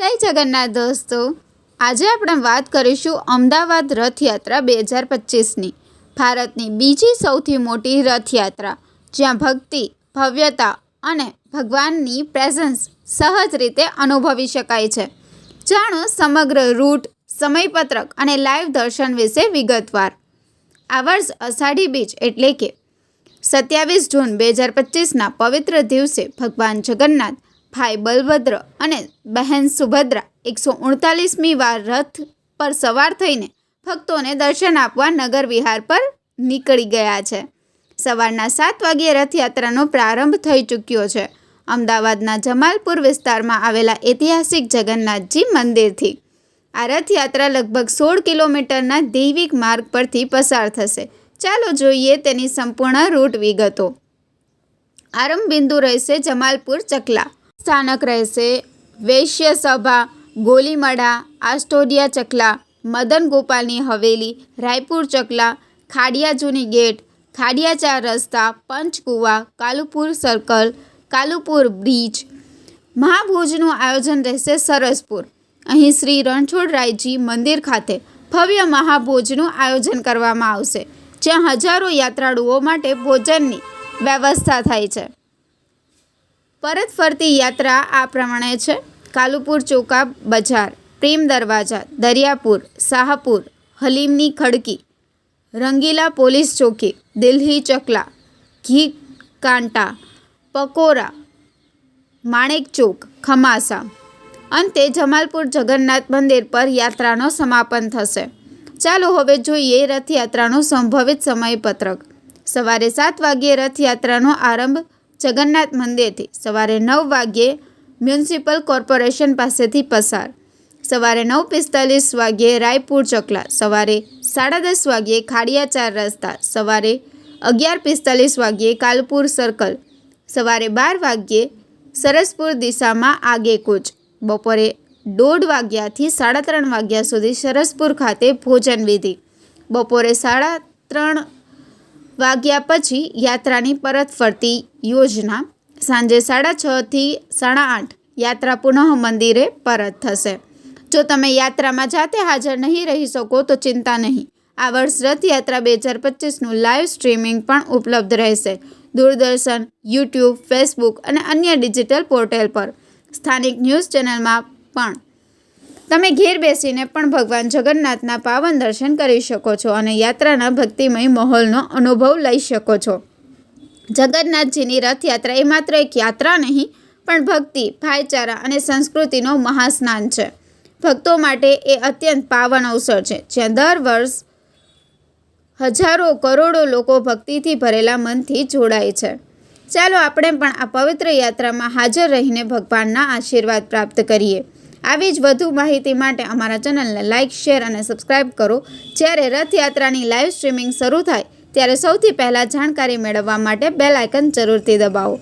જય જગન્નાથ દોસ્તો. આજે આપણે વાત કરીશું અમદાવાદ રથયાત્રા બે હજાર પચીસની. ભારતની બીજી સૌથી મોટી રથયાત્રા, જ્યાં ભક્તિ, ભવ્યતા અને ભગવાનની પ્રેઝન્સ સહજ રીતે અનુભવી શકાય છે. જાણો સમગ્ર રૂટ, સમયપત્રક અને લાઈવ દર્શન વિશે વિગતવાર. આ વર્ષ અષાઢી બીજ એટલે કે સત્યાવીસ જૂન બે હજાર પચીસના પવિત્ર દિવસે ભગવાન જગન્નાથ ભાઈ બલભદ્ર અને બહેન સુભદ્રા એકસો ઉડતાલીસમી વાર રથ પર સવાર થઈને ભક્તોને દર્શન આપવા નગર વિહાર પર નીકળી ગયા છે. સવારના સાત વાગ્યે રથયાત્રાનો પ્રારંભ થઈ ચૂક્યો છે. અમદાવાદના જમાલપુર વિસ્તારમાં આવેલા ઐતિહાસિક જગન્નાથજી મંદિરથી આ રથયાત્રા લગભગ સોળ કિલોમીટરના દૈવિક માર્ગ પરથી પસાર થશે. ચાલો જોઈએ તેની સંપૂર્ણ રૂટ વિગતો. આરંભ બિંદુ રહેશે જમાલપુર ચકલા. સ્થાનક રહેશે. વૈશ્ય સભા, ગોલીમડા, આસ્ટોડિયા ચકલા, મદન ગોપાલની હવેલી, રાયપુર ચકલા, ખાડિયા જૂની ગેટ, ખાડિયા ચાર રસ્તા, પંચકુવા, કાલુપુર સર્કલ, કાલુપુર બ્રિજ. મહાભોજનું આયોજન રહેશે સરસપુર. અહીં શ્રી રણછોડરાયજી મંદિર ખાતે ભવ્ય મહાભોજનું આયોજન કરવામાં આવશે, જ્યાં હજારો યાત્રાળુઓ માટે ભોજનની વ્યવસ્થા થાય છે. પરત ફરતી યાત્રા આ પ્રમાણે છે. કાલુપુર ચોકા બજાર, પ્રેમ દરવાજા, દરિયાપુર, શાહપુર, હલીમની ખડકી, રંગીલા પોલીસ ચોકી, દિલ્હી ચકલા, ઘી કાંટા, પકોરા, માણેક ચોક, ખમાસા. અંતે જમાલપુર જગન્નાથ મંદિર પર યાત્રાનો સમાપન થશે. ચાલો હવે જોઈએ રથયાત્રાનું સંભવિત સમયપત્રક. સવારે સાત વાગ્યે રથયાત્રાનો આરંભ જગન્નાથ મંદિરથી સવારે નવ વાગ્યે મ્યુનિસિપલ કોર્પોરેશન પાસેથી પસાર. સવારે નવ પિસ્તાલીસ વાગ્યે રાયપુર ચકલા. સવારે સાડા દસ વાગ્યે ખાડિયા ચાર રસ્તા. સવારે અગિયાર પિસ્તાલીસ વાગ્યે કાલપુર સર્કલ. સવારે બાર વાગ્યે સરસપુર દિશામાં આગે કૂચ. બપોરે દોઢ વાગ્યાથી સાડા ત્રણ વાગ્યા સુધી સરસપુર ખાતે ભોજન વિધિ. બપોરે સાડા ત્રણ વાગ્યા પછી યાત્રાની પરત ફરતી યોજના સાંજે સાડા છથી સાડા આઠ યાત્રા પુનઃ મંદિરે પરત થશે. જો તમે યાત્રામાં જાતે હાજર નહીં રહી શકો તો ચિંતા નહીં. આ વર્ષ રથયાત્રા બે હજાર પચીસનું લાઈવ સ્ટ્રીમિંગ પણ ઉપલબ્ધ રહેશે. દૂરદર્શન, યુટ્યુબ, ફેસબુક અને અન્ય ડિજિટલ પોર્ટલ પર. સ્થાનિક ન્યૂઝ ચેનલમાં પણ તમે ઘેર બેસીને પણ ભગવાન જગન્નાથના પાવન દર્શન કરી શકો છો અને યાત્રાના ભક્તિમય માહોલનો અનુભવ લઈ શકો છો. જગન્નાથજીની રથયાત્રા એ માત્ર એક યાત્રા નહીં, પણ ભક્તિ, ભાઈચારા અને સંસ્કૃતિનો મહાસ્નાન છે. ભક્તો માટે એ અત્યંત પાવન અવસર છે, જ્યાં દર વર્ષ હજારો કરોડો લોકો ભક્તિથી ભરેલા મનથી જોડાય છે. ચાલો આપણે પણ આ પવિત્ર યાત્રામાં હાજર રહીને ભગવાનના આશીર્વાદ પ્રાપ્ત કરીએ. આવી જ વધુ માહિતી માટે અમારા ચેનલને લાઇક શેર અને સબસ્ક્રાઇબ કરો. જ્યારે રથયાત્રાની લાઈવ સ્ટ્રીમિંગ શરૂ થાય, ત્યારે સૌથી પહેલાં જાણકારી મેળવવા માટે બેલ આઇકન જરૂરથી દબાવો.